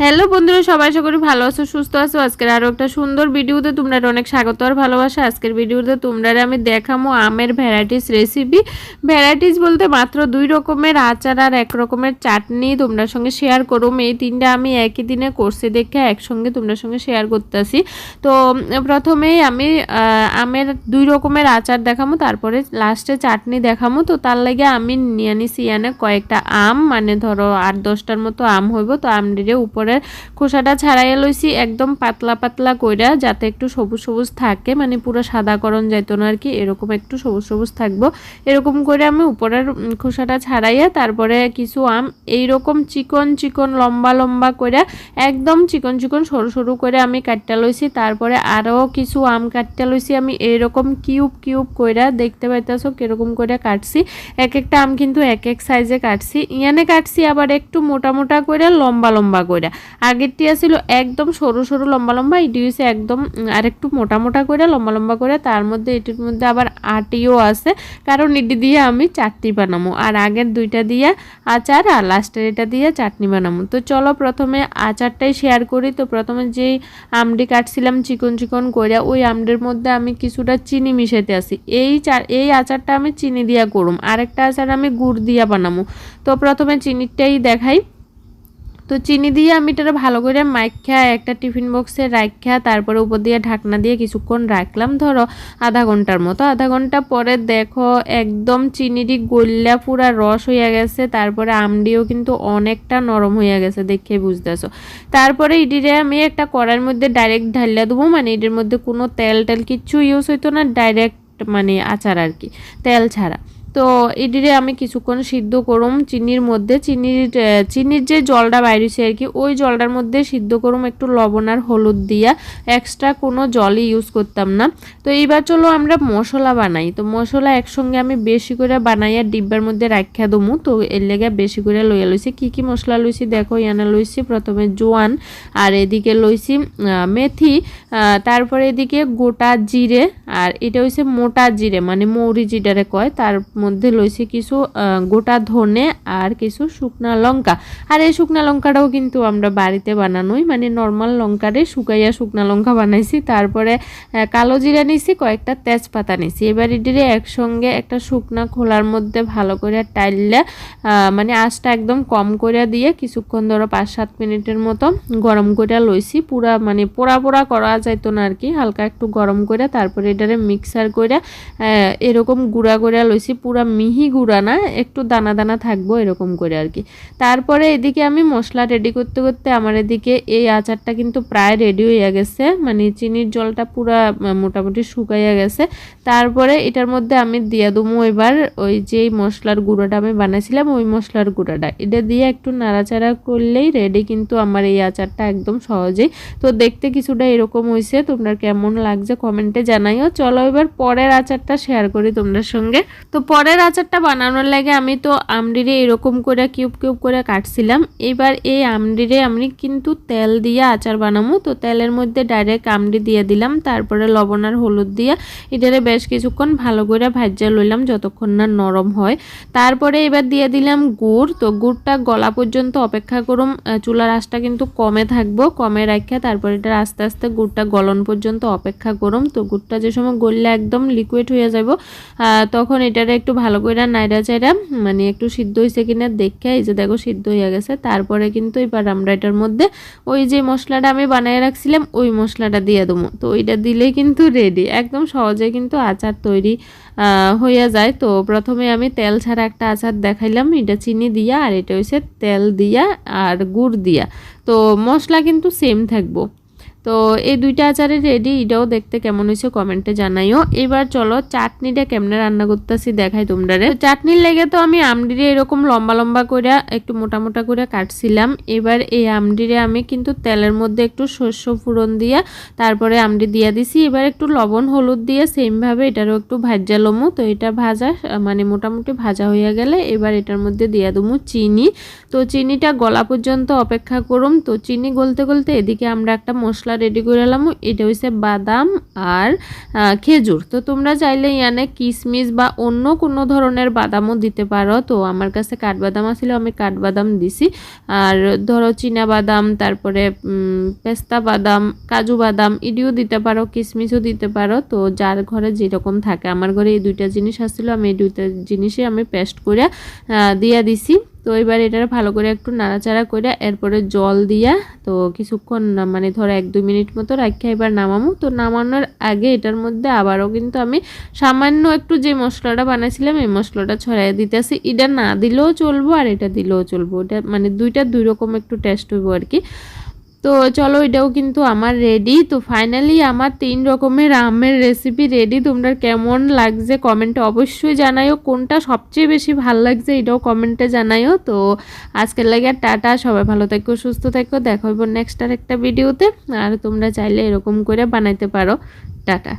Hello বন্ধুরা, সবাই আশা করি ভালো আছো, সুস্থ আছো। আজকের আরও একটা সুন্দর ভিডিওতে তোমরা অনেক স্বাগত আর ভালোবাসা। আজকের ভিডিওতে তোমরা আমি দেখামো আমের ভ্যারাইটিস রেসিপি ভ্যারাইটিস বলতে মাত্র দুই রকমের আচার আর এক রকমের চাটনি তোমরা সঙ্গে শেয়ার করুম এই তিনটা আমি একই দিনে করছি দেখে একসঙ্গে তোমরা সঙ্গে শেয়ার করতেছি। তো প্রথমেই আমি আমের দুই রকমের আচার দেখামো, তারপরে লাস্টে চাটনি দেখামো। তো তার লাগে আমি নিয়ে নিছি কয়েকটা আম মানে ধরো আট দশটার মতো আম হইব। তো আমডিরে উপরে উপরের খোসাটা ছাড়াইয়া লইছি, একদম পাতলা পাতলা কইরা যাতে একটু সবুজ সবুজ থাকে মানে পুরো সাদা করণ যাইতো না আর কি এরকম একটু সবুজ সবুজ থাকব। এরকম করে আমি উপরের খোসাটা ছাড়াইয়া তারপরে কিছু আম, এইরকম চিকন চিকন লম্বা লম্বা করে একদম চিকন চিকন সরু সরু করে আমি কাটটা লইছি। তারপরে আরও কিছু আম কাটটা লইছি, আমি এরকম কিউব কিউব কইরা, দেখতে পাইতেছো কীরকম করে কাটছি। এক একটা আম কিন্তু এক এক সাইজে কাটছি। ইয়ানে কাটছি আবার একটু মোটা মোটা করে লম্বা লম্বা করে আগেরটি ছিল একদম সরু সরু লম্বা লম্বা, এটি হয়েছে একদম আর একটু মোটা মোটা করে লম্বা লম্বা করে তার মধ্যে এটির মধ্যে আবার আটিও আছে, কারণ এটি দিয়ে আমি চাটনি বানাবো আর আগের দুইটা দিয়ে আচার, আর লাস্টের এটা দিয়ে চাটনি বানাবো তো চলো প্রথমে আচারটাই শেয়ার করি। তো প্রথমে যেই আমডি কাটছিলাম চিকন চিকন করে ওই আমডের মধ্যে আমি কিছুটা চিনি মিশাইতে আসি এই এই আচারটা আমি চিনি দিয়া করুম। আরেকটা আচার আমি গুড় দিয়া বানাবো তো প্রথমে চিনিটাই দেখাই। তো চিনি দিয়ে আমি এটা ভালো করে মাইখা একটা টিফিন বক্সে রাখা তারপরে উপর দিয়ে ঢাকনা দিয়ে কিছুক্ষণ রাখলাম। ধরো আধা ঘণ্টার মতো। আধা ঘণ্টা পরে দেখো একদম চিনিটি গল্লা পুরা রস হইয়া গেছে। তারপরে আমডিও কিন্তু অনেকটা নরম হইয়া গেছে দেখে বুঝতেছো। তারপরে ইডিরে আমি একটা কড়াইয়ের মধ্যে ডাইরেক্ট ঢালিয়া দেবো। মানে এটির মধ্যে কোনো তেল টেল কিচ্ছু ইউজ হইতো না ডাইরেক্ট মানে আচার আর কি, তেল ছাড়া। তো এটিরে আমি কিছুক্ষণ সিদ্ধ করুম চিনির মধ্যে। চিনির চিনির যে জলটা বাইরেছে আর কি, ওই জলটার মধ্যে সিদ্ধ করুম একটু লবণ আর হলুদ দিয়া। এক্সট্রা কোনো জলই ইউজ করতাম না। তো এইবার চলো আমরা মশলা বানাই। তো মশলা একসঙ্গে আমি বেশি করে বানাইয়া ডিব্বার মধ্যে রাখা দমু। তো এর লেগে বেশি করে লইয়া লইছি। কি কি মশলা লইছি দেখো ইয়ানা লইছি প্রথমে জোয়ান, আর এদিকে লইছি মেথি তারপরে এদিকে গোটা জিরে, আর এটা হচ্ছে মোটা জিরে মানে মৌরি জিরারে কয়, তার মধ্যে লইছি কিছু গোটা ধনে আর কিছু শুকনা লঙ্কা। আর এই শুকনা লঙ্কাটাও কিন্তু আমরা বাড়িতে বানানোই। মানে নর্মাল লঙ্কারে শুকাইয়া শুকনা লঙ্কা বানাইছি। তারপরে কালো জিরা নিছি, কয়েকটা তেজপাতা নিছি। এবার এটিরে একসঙ্গে একটা শুকনা খোলার মধ্যে ভালো করে টাইললে মানে আঁচটা একদম কম করে দিয়ে কিছুক্ষণ ধরো পাঁচ সাত মিনিটের মতো গরম করে লইছি। পুরা মানে পোড়া পোড়া করা যাইতো না আর কি হালকা একটু গরম করে তারপরে এটারে মিক্সার করে এরকম গুঁড়া করে লইছি। পুরো পুরা মিহি গুঁড়া না, একটু দানা দানা থাকব এরকম করে আর কি। তারপরে এদিকে আমি মশলা রেডি করতে করতে আমার এদিকে এই আচারটা কিন্তু প্রায় রেডি হয়ে গেছে মানে চিনির জলটা পুরা মোটামুটি শুকাইয়া গেছে। তারপরে এটার মধ্যে আমি দিয়ে দেবো এবার ওই যেই মশলার গুঁড়োটা আমি বানাইছিলাম, ওই মশলার গুঁড়োটা। এটা দিয়ে একটু নাড়াচাড়া করলেই রেডি কিন্তু আমার এই আচারটা একদম সহজেই। তো দেখতে কিছুটা এরকম হয়েছে তোমরা কেমন লাগছে কমেন্টে জানাইও। চলো এবার পরের আচারটা শেয়ার করি তোমাদের সঙ্গে। তো পরের আচারটা বানানোর লাগে আমি তো আমডিরে এরকম করে কিউব কিউব করে কাটছিলাম। এবার এই আমডিরে আমি কিন্তু তেল দিয়ে আচার বানাবো। তো তেলের মধ্যে ডাইরেক্ট আমডি দিয়ে দিলাম, তারপরে লবণ আর হলুদ দিয়ে এটারে বেশ কিছুক্ষণ ভালো করে ভাজা লইলাম যতক্ষণ না নরম হয়। তারপরে এবার দিয়ে দিলাম গুড়। তো গুড়টা গলা পর্যন্ত অপেক্ষা করুম চুলার আঁচটা কিন্তু কমে থাকব, কমে রাখা তারপরে এটা আস্তে আস্তে গুড়টা গলন পর্যন্ত অপেক্ষা করুম তো গুড়টা যে সময় গললে একদম লিকুইড হয়ে যাব তখন এটারে একটু ভালো করে নাইরা চাইরা মানে একটু সিদ্ধ হয়েছে কিনা দেখে, এই যে দেখো সিদ্ধ হয়ে গেছে। তারপরে কিন্তু এবার আমরা এটার মধ্যে ওই যে মশলাটা আমি বানিয়ে রাখছিলাম, ওই মশলাটা দিয়ে দেবো। তো ওইটা দিলেই কিন্তু রেডি একদম সহজে কিন্তু আচার তৈরি হইয়া যায়। তো প্রথমে আমি তেল ছাড়া একটা আচার দেখাইলাম, এটা চিনি দিয়া, আর এটা হচ্ছে তেল দিয়া আর গুড় দিয়া। তো মশলা কিন্তু সেম থাকব। তো এই দুইটা আচারে রেডি এটাও দেখতে কেমন হয়েছে কমেন্টে জানাইও। এবার চলো চাটনিটা কেমনে রান্না করতেছি দেখাই তোমরা রে চাটনির লেগে তো আমি আমডিরে এরকম লম্বা লম্বা করে একটু মোটা মোটা করে কাটছিলাম। এবার এই আমডিরে আমি কিন্তু তেলের মধ্যে একটু শস্য ফুরন দিয়ে তারপরে আমডি দিয়ে দিছি। এবার একটু লবণ, হলুদ দিয়ে সেমভাবে এটারও একটু ভাজা লমু। তো এটা ভাজা মানে মোটামুটি ভাজা হয়ে গেলে এবার এটার মধ্যে দিয়ে দেবো চিনি। তো চিনিটা গলা পর্যন্ত অপেক্ষা করুম। তো চিনি গলতে গলতে এদিকে আমরা একটা মশলা রেডি করে এলাম। এটা হচ্ছে বাদাম আর খেজুর। তো তোমরা চাইলে ইয়ানে কিশমিশ বা অন্য কোনো ধরনের বাদামও দিতে পারো। তো আমার কাছে কাঠবাদাম আছিল, আমি কাঠবাদাম দিছি। আর ধরো চীনা বাদাম তারপরে পেস্তা বাদাম, কাজু বাদাম, এটিও দিতে পারো কিশমিশও দিতে পারো। তো যার ঘরে যেরকম থাকে, আমার ঘরে এই দুইটা জিনিস আসছিল আমি এই দুইটা জিনিসই আমি পেস্ট করে দিয়া দিছি। তো এবার এটা ভালো করে একটু নাড়াচাড়া করে এরপরে জল দিয়া তো কিছুক্ষণ মানে ধরো এক দুই মিনিট মতো রাখিয়া এবার নামামো। তো নামানোর আগে এটার মধ্যে আবারও কিন্তু আমি সামান্য একটু যে মশলাটা বানাইছিলাম, এই মশলাটা ছড়াই দিতেছি। এটা না দিলেও চলবো আর এটা দিলেও চলবো। এটা মানে দুইটা দুই রকম একটু টেস্ট হইব আর কি। তো চলো এটাও কিন্তু আমার রেডি তো ফাইনালি আমার তিন রকমের আমের রেসিপি রেডি তোমরা কেমন লাগছে কমেন্টে অবশ্যই জানাইও। কোনটা সবচেয়ে বেশি ভালো লাগছে এটাও কমেন্টে জানাইও। তো আজকের লাগে আর টাটা, সবাই ভালো থেকো, সুস্থ থেকো। দেখা হইব নেক্সট আর একটা ভিডিওতে আর তোমরা চাইলে এরকম করে বানাইতে পারো। টাটা।